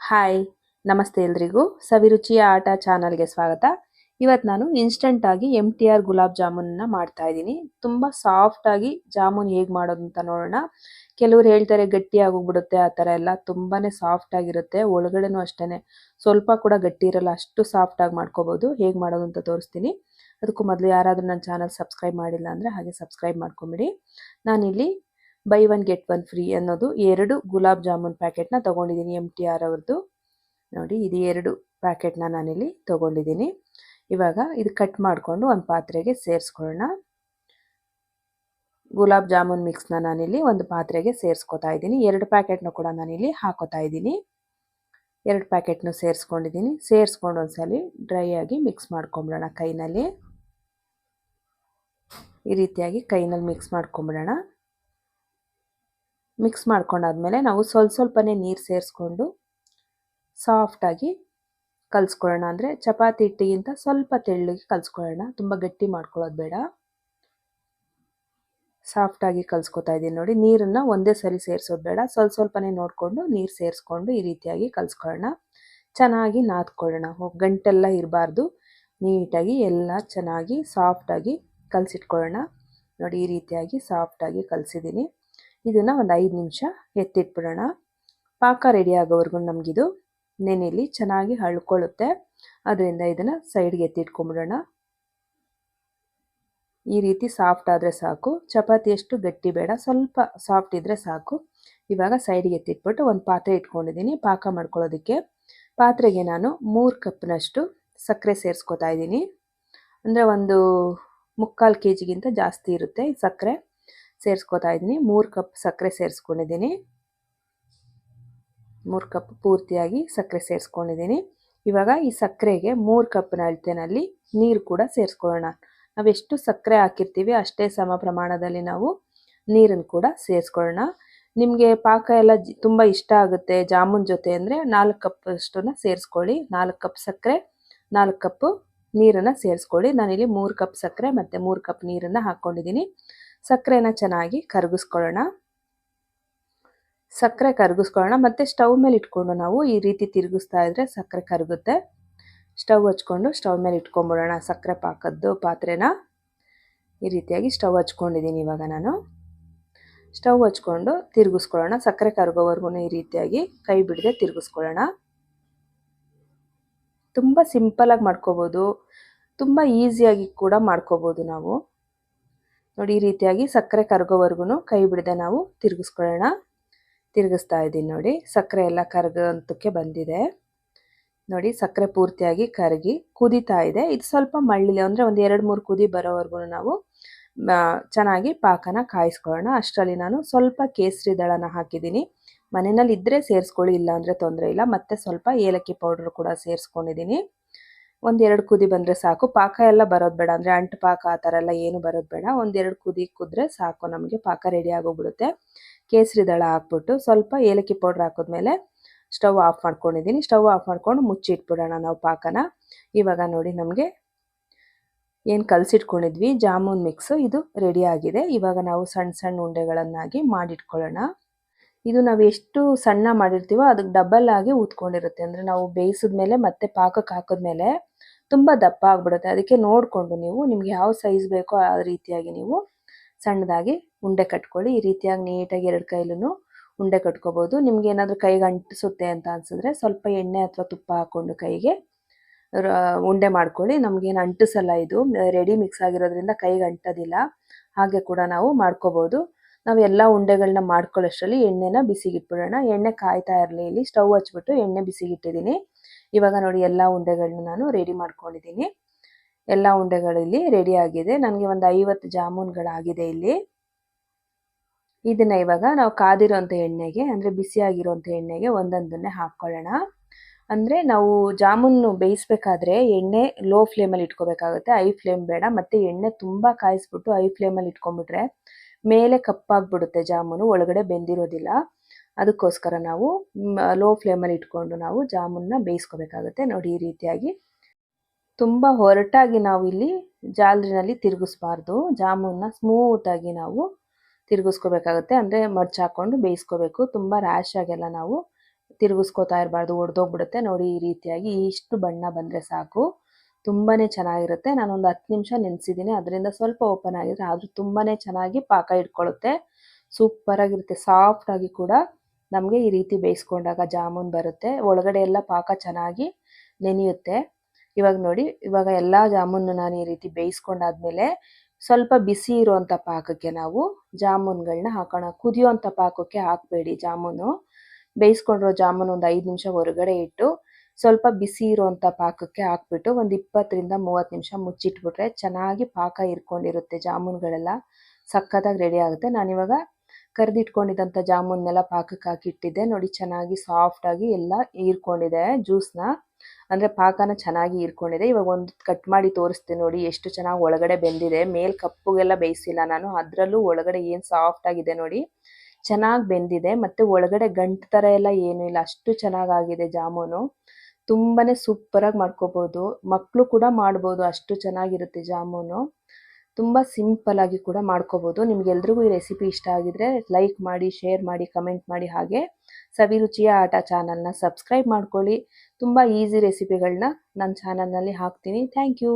Hi, ನಮಸ್ತೆ ಎಲ್ರಿಗೂ. ಸವಿರುಚಿಯ ಆಟ ಚಾನಲ್ಗೆ ಸ್ವಾಗತ. ಇವತ್ತು ನಾನು ಇನ್ಸ್ಟಂಟಾಗಿ ಎಂ ಟಿ ಆರ್ ಗುಲಾಬ್ ಜಾಮೂನನ್ನ ಮಾಡ್ತಾ ಇದ್ದೀನಿ. ತುಂಬ ಸಾಫ್ಟಾಗಿ ಜಾಮೂನ್ ಹೇಗೆ ಮಾಡೋದು ಅಂತ ನೋಡೋಣ. ಕೆಲವ್ರು ಹೇಳ್ತಾರೆ ಗಟ್ಟಿ ಆಗೋಗ್ಬಿಡುತ್ತೆ, ಆ ಥರ ಎಲ್ಲ ತುಂಬಾ ಸಾಫ್ಟ್ ಆಗಿರುತ್ತೆ. ಒಳಗಡೆನೂ ಅಷ್ಟೇ ಸ್ವಲ್ಪ ಕೂಡ ಗಟ್ಟಿ ಇರಲ್ಲ, ಅಷ್ಟು ಸಾಫ್ಟ್ ಆಗಿ ಮಾಡ್ಕೋಬೋದು. ಹೇಗೆ ಮಾಡೋದು ಅಂತ ತೋರಿಸ್ತೀನಿ. ಅದಕ್ಕೂ ಮೊದಲು ಯಾರಾದರೂ ನನ್ನ ಚಾನಲ್ ಸಬ್ಸ್ಕ್ರೈಬ್ ಮಾಡಿಲ್ಲ ಅಂದರೆ ಹಾಗೆ ಸಬ್ಸ್ಕ್ರೈಬ್ ಮಾಡ್ಕೊಂಬಿಡಿ. ನಾನಿಲ್ಲಿ buy one get one free ಅನ್ನೋದು ಎರಡು ಗುಲಾಬ್ ಜಾಮೂನ್ ಪ್ಯಾಕೆಟ್ನ ತೊಗೊಂಡಿದ್ದೀನಿ ಎಂ ಟಿ ಆರ್ ಅವ್ರದ್ದು ನೋಡಿ, ಇದು ಎರಡು ಪ್ಯಾಕೆಟ್ನ ನಾನಿಲ್ಲಿ ತೊಗೊಂಡಿದ್ದೀನಿ. ಇವಾಗ ಇದು ಕಟ್ ಮಾಡಿಕೊಂಡು ಒಂದು ಪಾತ್ರೆಗೆ ಸೇರಿಸ್ಕೊಳ್ಳೋಣ. ಗುಲಾಬ್ ಜಾಮೂನ್ ಮಿಕ್ಸ್ನ ನಾನಿಲ್ಲಿ ಒಂದು ಪಾತ್ರೆಗೆ ಸೇರಿಸ್ಕೊತಾ ಇದ್ದೀನಿ. ಎರಡು ಪ್ಯಾಕೆಟ್ನ ಕೂಡ ನಾನಿಲ್ಲಿ ಹಾಕೋತಾ ಇದ್ದೀನಿ. ಎರಡು ಪ್ಯಾಕೆಟ್ನು ಸೇರಿಸ್ಕೊಂಡಿದ್ದೀನಿ. ಸೇರಿಸ್ಕೊಂಡು ಒಂದ್ಸಲಿ ಡ್ರೈ ಆಗಿ ಮಿಕ್ಸ್ ಮಾಡ್ಕೊಂಬಿಡೋಣ ಕೈನಲ್ಲಿ. ಈ ರೀತಿಯಾಗಿ ಕೈನಲ್ಲಿ ಮಿಕ್ಸ್ ಮಾಡ್ಕೊಂಬಿಡೋಣ. ಮಿಕ್ಸ್ ಮಾಡ್ಕೊಂಡಾದ್ಮೇಲೆ ನಾವು ಸ್ವಲ್ಪ ಸ್ವಲ್ಪನೇ ನೀರು ಸೇರಿಸ್ಕೊಂಡು ಸಾಫ್ಟಾಗಿ ಕಲಿಸ್ಕೊಳ್ಳೋಣ. ಅಂದರೆ ಚಪಾತಿ ಹಿಟ್ಟಿಗಿಂತ ಸ್ವಲ್ಪ ತೆಳ್ಳಗೆ ಕಲಿಸ್ಕೊಳ್ಳೋಣ. ತುಂಬ ಗಟ್ಟಿ ಮಾಡ್ಕೊಳ್ಳೋದು ಬೇಡ. ಸಾಫ್ಟಾಗಿ ಕಲಿಸ್ಕೊತಾ ಇದ್ದೀನಿ ನೋಡಿ. ನೀರನ್ನು ಒಂದೇ ಸರಿ ಸೇರಿಸೋದು ಬೇಡ. ಸ್ವಲ್ಪ ಸ್ವಲ್ಪನೇ ನೋಡಿಕೊಂಡು ನೀರು ಸೇರಿಸ್ಕೊಂಡು ಈ ರೀತಿಯಾಗಿ ಕಲಿಸ್ಕೊಳ್ಳೋಣ. ಚೆನ್ನಾಗಿ ನಾದ್ಕೊಳ್ಳೋಣ. ಗಂಟೆಲ್ಲ ಇರಬಾರ್ದು. ನೀಟಾಗಿ ಎಲ್ಲ ಚೆನ್ನಾಗಿ ಸಾಫ್ಟಾಗಿ ಕಲಸಿಟ್ಕೊಳ್ಳೋಣ. ನೋಡಿ ಈ ರೀತಿಯಾಗಿ ಸಾಫ್ಟಾಗಿ ಕಲಿಸಿದ್ದೀನಿ. ಇದನ್ನು ಒಂದು ಐದು ನಿಮಿಷ ಎತ್ತಿಟ್ಬಿಡೋಣ. ಪಾಕ ರೆಡಿ ಆಗೋವರೆಗೂ ನಮಗಿದು ನೆನೆಯಲ್ಲಿ ಚೆನ್ನಾಗಿ ಹಳ್ಕೊಳ್ಳುತ್ತೆ ಅದರಿಂದ ಇದನ್ನು ಸೈಡ್ಗೆ ಎತ್ತಿಟ್ಕೊಂಬಿಡೋಣ. ಈ ರೀತಿ ಸಾಫ್ಟ್ ಆದರೆ ಸಾಕು. ಚಪಾತಿ ಎಷ್ಟು ಗಟ್ಟಿ ಬೇಡ. ಸ್ವಲ್ಪ ಸಾಫ್ಟ್ ಇದ್ದರೆ ಸಾಕು. ಇವಾಗ ಸೈಡ್ಗೆ ಎತ್ತಿಟ್ಬಿಟ್ಟು ಒಂದು ಪಾತ್ರೆ ಇಟ್ಕೊಂಡಿದ್ದೀನಿ ಪಾಕ ಮಾಡ್ಕೊಳ್ಳೋದಕ್ಕೆ. ಪಾತ್ರೆಗೆ ನಾನು ಮೂರು ಕಪ್ನಷ್ಟು ಸಕ್ಕರೆ ಸೇರಿಸ್ಕೊತಾ ಇದ್ದೀನಿ ಅಂದರೆ ಒಂದು ಮುಕ್ಕಾಲು ಕೆ ಜಿಗಿಂತ ಜಾಸ್ತಿ ಇರುತ್ತೆ ಸಕ್ಕರೆ ಸೇರಿಸ್ಕೊತಾ ಇದ್ದೀನಿ. ಮೂರು ಕಪ್ ಸಕ್ಕರೆ ಸೇರಿಸ್ಕೊಂಡಿದ್ದೀನಿ. ಮೂರು ಕಪ್ ಪೂರ್ತಿಯಾಗಿ ಸಕ್ಕರೆ ಸೇರಿಸ್ಕೊಂಡಿದ್ದೀನಿ. ಇವಾಗ ಈ ಸಕ್ಕರೆಗೆ ಮೂರು ಕಪ್ನ ಅಳತೆನಲ್ಲಿ ನೀರು ಕೂಡ ಸೇರಿಸ್ಕೊಳ್ಳೋಣ. ನಾವೆಷ್ಟು ಸಕ್ಕರೆ ಹಾಕಿರ್ತೀವಿ ಅಷ್ಟೇ ಸಮ ಪ್ರಮಾಣದಲ್ಲಿ ನಾವು ನೀರನ್ನು ಕೂಡ ಸೇರಿಸ್ಕೊಳ್ಳೋಣ. ನಿಮಗೆ ಪಾಕ ಎಲ್ಲ ತುಂಬ ಇಷ್ಟ ಆಗುತ್ತೆ ಜಾಮೂನ್ ಜೊತೆ ಅಂದರೆ ನಾಲ್ಕು ಕಪ್ ಅಷ್ಟನ್ನು ಸೇರಿಸ್ಕೊಳ್ಳಿ. ನಾಲ್ಕು ಕಪ್ ಸಕ್ಕರೆ, ನಾಲ್ಕು ಕಪ್ಪು ನೀರನ್ನು ಸೇರಿಸ್ಕೊಳ್ಳಿ. ನಾನಿಲ್ಲಿ ಮೂರು ಕಪ್ ಸಕ್ಕರೆ ಮತ್ತು ಮೂರು ಕಪ್ ನೀರನ್ನು ಹಾಕ್ಕೊಂಡಿದ್ದೀನಿ ಸಕ್ಕರೆನ ಚೆನ್ನಾಗಿ ಕರಗಿಸ್ಕೊಳ್ಳೋಣ. ಸಕ್ಕರೆ ಕರಗಿಸ್ಕೊಳ್ಳೋಣ. ಮತ್ತು ಸ್ಟವ್ ಮೇಲೆ ಇಟ್ಕೊಂಡು ನಾವು ಈ ರೀತಿ ತಿರುಗಿಸ್ತಾ ಇದ್ರೆ ಸಕ್ಕರೆ ಕರಗುತ್ತೆ. ಸ್ಟವ್ ಹಚ್ಕೊಂಡು ಸ್ಟವ್ ಮೇಲೆ ಇಟ್ಕೊಂಬಿಡೋಣ ಸಕ್ಕರೆ ಪಾಕದ್ದು ಪಾತ್ರೆನ. ಈ ರೀತಿಯಾಗಿ ಸ್ಟವ್ ಹಚ್ಕೊಂಡಿದ್ದೀನಿ ಇವಾಗ ನಾನು. ಸ್ಟವ್ ಹಚ್ಕೊಂಡು ತಿರುಗಿಸ್ಕೊಳ್ಳೋಣ. ಸಕ್ಕರೆ ಕರಗೋವರೆಗೂ ಈ ರೀತಿಯಾಗಿ ಕೈ ಬಿಡದೆ ತಿರುಗಿಸ್ಕೊಳ್ಳೋಣ. ತುಂಬ ಸಿಂಪಲಾಗಿ ಮಾಡ್ಕೋಬೋದು. ತುಂಬ ಈಸಿಯಾಗಿ ಕೂಡ ಮಾಡ್ಕೋಬೋದು ನಾವು. ನೋಡಿ, ಈ ರೀತಿಯಾಗಿ ಸಕ್ಕರೆ ಕರಗೋವರೆಗೂ ಕೈ ಬಿಡದೆ ನಾವು ತಿರುಗಿಸ್ಕೊಳ್ಳೋಣ. ತಿರುಗಿಸ್ತಾ ಇದ್ದೀನಿ ನೋಡಿ, ಸಕ್ಕರೆ ಎಲ್ಲ ಕರಗಂತಕ್ಕೆ ಬಂದಿದೆ. ನೋಡಿ, ಸಕ್ಕರೆ ಪೂರ್ತಿಯಾಗಿ ಕರಗಿ ಕುದೀತಾ ಇದೆ. ಇದು ಸ್ವಲ್ಪ ಮಳ್ಳಿದೆ ಅಂದರೆ ಒಂದು ಎರಡು ಮೂರು ಕುದಿ ಬರೋವರೆಗೂ ನಾವು ಚೆನ್ನಾಗಿ ಪಾಕನ ಕಾಯಿಸ್ಕೊಳ್ಳೋಣ. ಅಷ್ಟರಲ್ಲಿ ನಾನು ಸ್ವಲ್ಪ ಕೇಸರಿ ದಳನ ಹಾಕಿದ್ದೀನಿ. ಮನೆಯಲ್ಲಿ ಇದ್ದರೆ ಸೇರಿಸ್ಕೊಳ್ಳಿ ಇಲ್ಲ ಅಂದರೆ ತೊಂದರೆ ಇಲ್ಲ. ಮತ್ತು ಸ್ವಲ್ಪ ಏಲಕ್ಕಿ ಪೌಡ್ರ್ ಕೂಡ ಸೇರಿಸ್ಕೊಂಡಿದ್ದೀನಿ. ಒಂದೆರಡು ಕುದಿ ಬಂದರೆ ಸಾಕು. ಪಾಕ ಎಲ್ಲ ಬರೋದು ಬೇಡ. ಅಂದರೆ ಅಂಟು ಪಾಕ ಆ ಥರ ಎಲ್ಲ ಏನು ಬರೋದು ಬೇಡ. ಒಂದೆರಡು ಕುದಿ ಕುದ್ರೆ ಸಾಕು. ನಮಗೆ ಪಾಕ ರೆಡಿ ಆಗೋಗ್ಬಿಡುತ್ತೆ. ಕೇಸರಿ ದಳ ಹಾಕ್ಬಿಟ್ಟು ಸ್ವಲ್ಪ ಏಲಕ್ಕಿ ಪೌಡ್ರ್ ಹಾಕಿದ್ಮೇಲೆ ಸ್ಟವ್ ಆಫ್ ಮಾಡ್ಕೊಂಡಿದ್ದೀನಿ. ಸ್ಟವ್ ಆಫ್ ಮಾಡ್ಕೊಂಡು ಮುಚ್ಚಿಟ್ಬಿಡೋಣ ನಾವು ಪಾಕನ. ಇವಾಗ ನೋಡಿ ನಮಗೆ ಏನು ಕಲಸಿಟ್ಕೊಂಡಿದ್ವಿ. ಜಾಮೂನ್ ಮಿಕ್ಸು ಇದು ರೆಡಿ ಆಗಿದೆ. ಇವಾಗ ನಾವು ಸಣ್ಣ ಸಣ್ಣ ಉಂಡೆಗಳನ್ನಾಗಿ ಮಾಡಿಟ್ಕೊಳ್ಳೋಣ. ಇದು ನಾವು ಎಷ್ಟು ಸಣ್ಣ ಮಾಡಿರ್ತೀವೋ ಅದಕ್ಕೆ ಡಬಲ್ ಆಗಿ ಊದ್ಕೊಂಡಿರುತ್ತೆ ಅಂದರೆ ನಾವು ಬೇಯಿಸಿದ ಮೇಲೆ ಮತ್ತೆ ಪಾಕಕ್ಕೆ ಹಾಕಿದ್ಮೇಲೆ ತುಂಬ ದಪ್ಪ ಆಗಿಬಿಡುತ್ತೆ. ಅದಕ್ಕೆ ನೋಡಿಕೊಂಡು ನೀವು ನಿಮ್ಗೆ ಯಾವ ಸೈಜ್ ಬೇಕೋ ಆ ರೀತಿಯಾಗಿ ನೀವು ಸಣ್ಣದಾಗಿ ಉಂಡೆ ಕಟ್ಕೊಳ್ಳಿ. ಈ ರೀತಿಯಾಗಿ ನೀಟಾಗಿ ಎರಡು ಕೈಲೂ ಉಂಡೆ ಕಟ್ಕೋಬೋದು. ನಿಮ್ಗೆ ಏನಾದರೂ ಕೈಗೆ ಅಂಟಿಸುತ್ತೆ ಅಂತ ಅನ್ಸಿದ್ರೆ ಸ್ವಲ್ಪ ಎಣ್ಣೆ ಅಥವಾ ತುಪ್ಪ ಹಾಕ್ಕೊಂಡು ಕೈಗೆ ಉಂಡೆ ಮಾಡ್ಕೊಳ್ಳಿ. ನಮಗೇನು ಅಂಟಿಸಲ್ಲ ಇದು. ರೆಡಿ ಮಿಕ್ಸ್ ಆಗಿರೋದ್ರಿಂದ ಕೈಗೆ ಅಂಟೋದಿಲ್ಲ ಹಾಗೆ ಕೂಡ ನಾವು ಮಾಡ್ಕೋಬೋದು. ನಾವು ಎಲ್ಲ ಉಂಡೆಗಳನ್ನ ಮಾಡ್ಕೊಳ್ಳೋಷ್ಟರಲ್ಲಿ ಎಣ್ಣೆನ ಬಿಸಿಗಿಟ್ಬಿಡೋಣ. ಎಣ್ಣೆ ಕಾಯ್ತಾ ಇರಲಿ ಇಲ್ಲಿ. ಸ್ಟವ್ ಹಚ್ಬಿಟ್ಟು ಎಣ್ಣೆ ಬಿಸಿಗಿಟ್ಟಿದ್ದೀನಿ. ಇವಾಗ ನೋಡಿ ಎಲ್ಲ ಉಂಡೆಗಳನ್ನ ನಾನು ರೆಡಿ ಮಾಡ್ಕೊಂಡಿದ್ದೀನಿ. ಎಲ್ಲ ಉಂಡೆಗಳಲ್ಲಿ ರೆಡಿ ಆಗಿದೆ. ನನಗೆ ಒಂದು ಐವತ್ತು ಜಾಮೂನ್ಗಳಾಗಿದೆ ಇಲ್ಲಿ. ಇದನ್ನ ಇವಾಗ ನಾವು ಕಾದಿರೋಂಥ ಎಣ್ಣೆಗೆ, ಅಂದರೆ ಬಿಸಿಯಾಗಿರೋಂಥ ಎಣ್ಣೆಗೆ ಒಂದೊಂದನ್ನೇ ಹಾಕ್ಕೊಳ್ಳೋಣ ಅಂದರೆ ನಾವು ಜಾಮೂನು ಬೇಯಿಸ್ಬೇಕಾದ್ರೆ ಎಣ್ಣೆ ಲೋ ಫ್ಲೇಮಲ್ಲಿ ಇಟ್ಕೋಬೇಕಾಗುತ್ತೆ. ಐ ಫ್ಲೇಮ್ ಬೇಡ, ಮತ್ತು ಎಣ್ಣೆ ತುಂಬ ಕಾಯಿಸ್ಬಿಟ್ಟು ಐ ಫ್ಲೇಮಲ್ಲಿ ಇಟ್ಕೊಂಬಿಟ್ರೆ ಮೇಲೆ ಕಪ್ಪಾಗ್ಬಿಡುತ್ತೆ ಜಾಮೂನು, ಒಳಗಡೆ ಬೆಂದಿರೋದಿಲ್ಲ. ಅದಕ್ಕೋಸ್ಕರ ನಾವು ಲೋ ಫ್ಲೇಮಲ್ಲಿ ಇಟ್ಕೊಂಡು ನಾವು ಜಾಮೂನ್ನ ಬೇಯಿಸ್ಕೋಬೇಕಾಗುತ್ತೆ. ನೋಡಿ, ಈ ರೀತಿಯಾಗಿ ತುಂಬ ಹೊರಟಾಗಿ ನಾವು ಇಲ್ಲಿ ಜಾಲರಿನಲ್ಲಿ ತಿರುಗಿಸ್ಬಾರ್ದು. ಜಾಮೂನ್ನ ಸ್ಮೂತಾಗಿ ನಾವು ತಿರುಗಿಸ್ಕೋಬೇಕಾಗುತ್ತೆ. ಅಂದರೆ ಮರ್ಚ್ ಹಾಕ್ಕೊಂಡು ಬೇಯಿಸ್ಕೋಬೇಕು. ತುಂಬ ರ್ಯಾಶ್ ಆಗೆಲ್ಲ ನಾವು ತಿರುಗಿಸ್ಕೋತಾ ಇರಬಾರ್ದು, ಒಡೆದೋಗ್ಬಿಡುತ್ತೆ. ನೋಡಿ, ಈ ರೀತಿಯಾಗಿ ಇಷ್ಟು ಬಣ್ಣ ಬಂದರೆ ಸಾಕು. ತುಂಬಾ ಚೆನ್ನಾಗಿರುತ್ತೆ. ನಾನೊಂದು ಹತ್ತು ನಿಮಿಷ ನೆನೆಸಿದ್ದೀನಿ ಅದರಿಂದ ಸ್ವಲ್ಪ ಓಪನ್ ಆಗಿದ್ರೆ ಆದರೂ ತುಂಬಾ ಚೆನ್ನಾಗಿ ಪಾಕ ಇಟ್ಕೊಳ್ಳುತ್ತೆ. ಸೂಪರಾಗಿರುತ್ತೆ. ಸಾಫ್ಟಾಗಿ ಕೂಡ ನಮಗೆ ಈ ರೀತಿ ಬೇಯಿಸ್ಕೊಂಡಾಗ ಜಾಮೂನ್ ಬರುತ್ತೆ. ಒಳಗಡೆ ಎಲ್ಲ ಪಾಕ ಚೆನ್ನಾಗಿ ನೆನೆಯುತ್ತೆ. ಇವಾಗ ನೋಡಿ, ಇವಾಗ ಎಲ್ಲ ಜಾಮೂನು ನಾನು ಈ ರೀತಿ ಬೇಯಿಸ್ಕೊಂಡಾದ್ಮೇಲೆ ಸ್ವಲ್ಪ ಬಿಸಿ ಇರುವಂಥ ಪಾಕಕ್ಕೆ ನಾವು ಜಾಮೂನ್ಗಳನ್ನ ಹಾಕೋಣ. ಕುದಿಯುವಂಥ ಪಾಕಕ್ಕೆ ಹಾಕಬೇಡಿ ಜಾಮೂನು. ಬೇಯಿಸ್ಕೊಂಡಿರೋ ಜಾಮೂನು ಒಂದು ಐದು ನಿಮಿಷ ಹೊರಗಡೆ ಇಟ್ಟು ಸ್ವಲ್ಪ ಬಿಸಿ ಇರುವಂಥ ಪಾಕಕ್ಕೆ ಹಾಕ್ಬಿಟ್ಟು ಒಂದು ಇಪ್ಪತ್ತರಿಂದ ಮೂವತ್ತು ನಿಮಿಷ ಮುಚ್ಚಿಟ್ಬಿಟ್ರೆ ಚೆನ್ನಾಗಿ ಪಾಕ ಇರ್ಕೊಂಡಿರುತ್ತೆ ಜಾಮೂನ್ಗಳೆಲ್ಲ. ಸಖತ್ತಾಗಿ ರೆಡಿ ಆಗುತ್ತೆ. ನಾನಿವಾಗ ಕರೆದಿಟ್ಕೊಂಡಿದ್ದಂಥ ಜಾಮೂನ್ನೆಲ್ಲ ಪಾಕಕ್ಕೆ ಹಾಕಿಟ್ಟಿದ್ದೆ ನೋಡಿ, ಚೆನ್ನಾಗಿ ಸಾಫ್ಟಾಗಿ ಎಲ್ಲ ಹೀರ್ಕೊಂಡಿದೆ ಜ್ಯೂಸ್ನ ಅಂದರೆ ಪಾಕನ ಚೆನ್ನಾಗಿ ಹೀರ್ಕೊಂಡಿದೆ. ಇವಾಗ ಒಂದು ಕಟ್ ಮಾಡಿ ತೋರಿಸ್ತೀನಿ ನೋಡಿ, ಎಷ್ಟು ಚೆನ್ನಾಗಿ ಒಳಗಡೆ ಬೆಂದಿದೆ. ಮೇಲ್ ಕಪ್ಪುಗೆಲ್ಲ ಬೇಯಿಸಿಲ್ಲ ನಾನು. ಅದರಲ್ಲೂ ಒಳಗಡೆ ಏನು ಸಾಫ್ಟ್ ಆಗಿದೆ ನೋಡಿ. ಚೆನ್ನಾಗಿ ಬೆಂದಿದೆ. ಮತ್ತು ಒಳಗಡೆ ಗಂಟು ಥರ ಎಲ್ಲ ಏನೂ ಇಲ್ಲ. ಅಷ್ಟು ಚೆನ್ನಾಗಾಗಿದೆ ಜಾಮೂನು. ತುಂಬಾ ಸೂಪರಾಗಿ ಮಾಡ್ಕೋಬೋದು. ಮಕ್ಕಳು ಕೂಡ ಮಾಡ್ಬೋದು ಅಷ್ಟು ಚೆನ್ನಾಗಿರುತ್ತೆ ಜಾಮೂನು. ತುಂಬ ಸಿಂಪಲ್ ಆಗಿ ಕೂಡ ಮಾಡ್ಕೋಬೋದು. ನಿಮಗೆಲ್ರಿಗೂ ಈ ರೆಸಿಪಿ ಇಷ್ಟ ಆಗಿದ್ರೆ ಲೈಕ್ ಮಾಡಿ, ಶೇರ್ ಮಾಡಿ, ಕಮೆಂಟ್ ಮಾಡಿ ಹಾಗೆ ಸವಿರುಚಿಯ ಆಟ ಚಾನಲ್ನ ಸಬ್ಸ್ಕ್ರೈಬ್ ಮಾಡ್ಕೊಳ್ಳಿ. ತುಂಬ ಈಸಿ ರೆಸಿಪಿಗಳನ್ನ ನನ್ನ ಚಾನಲ್ನಲ್ಲಿ ಹಾಕ್ತೀನಿ. Thank you.